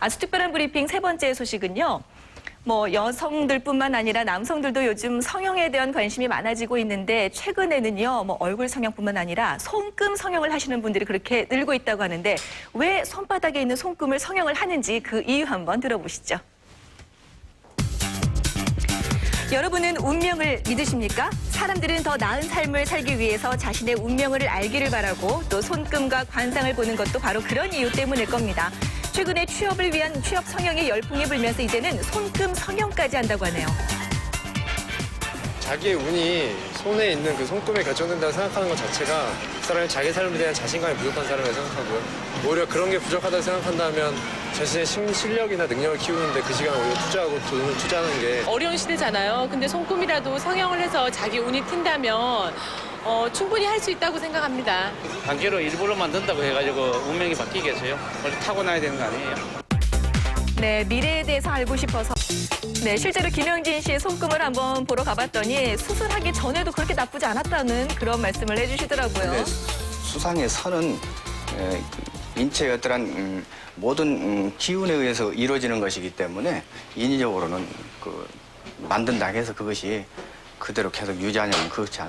아주 특별한 브리핑 세 번째 소식은요. 뭐 여성들뿐만 아니라 남성들도 요즘 성형에 대한 관심이 많아지고 있는데 최근에는요. 뭐 얼굴 성형뿐만 아니라 손금 성형을 하시는 분들이 그렇게 늘고 있다고 하는데 왜 손바닥에 있는 손금을 성형을 하는지 그 이유 한번 들어보시죠. 여러분은 운명을 믿으십니까? 사람들은 더 나은 삶을 살기 위해서 자신의 운명을 알기를 바라고 또 손금과 관상을 보는 것도 바로 그런 이유 때문일 겁니다. 최근에 취업을 위한 취업 성형의 열풍이 불면서 이제는 손금 성형까지 한다고 하네요. 자기의 운이 손에 있는 그 손금에 결정된다고 생각하는 것 자체가 그 사람이 자기 삶에 대한 자신감이 부족한 사람이라고 생각하고요. 오히려 그런 게 부족하다고 생각한다면 자신의 신- 실력이나 능력을 키우는데 그 시간을 오히려 투자하고 돈을 투자하는 게 어려운 시대잖아요. 근데 손금이라도 성형을 해서 자기 운이 튄다면 어, 충분히 할 수 있다고 생각합니다. 강제로 일부러 만든다고 해가지고 운명이 바뀌겠어요? 원래 타고나야 되는 거 아니에요? 네, 미래에 대해서 알고 싶어서 네, 실제로 김영진 씨의 손금을 한번 보러 가봤더니 수술하기 전에도 그렇게 나쁘지 않았다는 그런 말씀을 해주시더라고요. 네, 수상의 선은 에, 그 인체의 어떠한 음, 모든 음, 기운에 의해서 이루어지는 것이기 때문에 인위적으로는 그 만든다 해서 그것이 그대로 계속 유지하냐면 그렇지 않.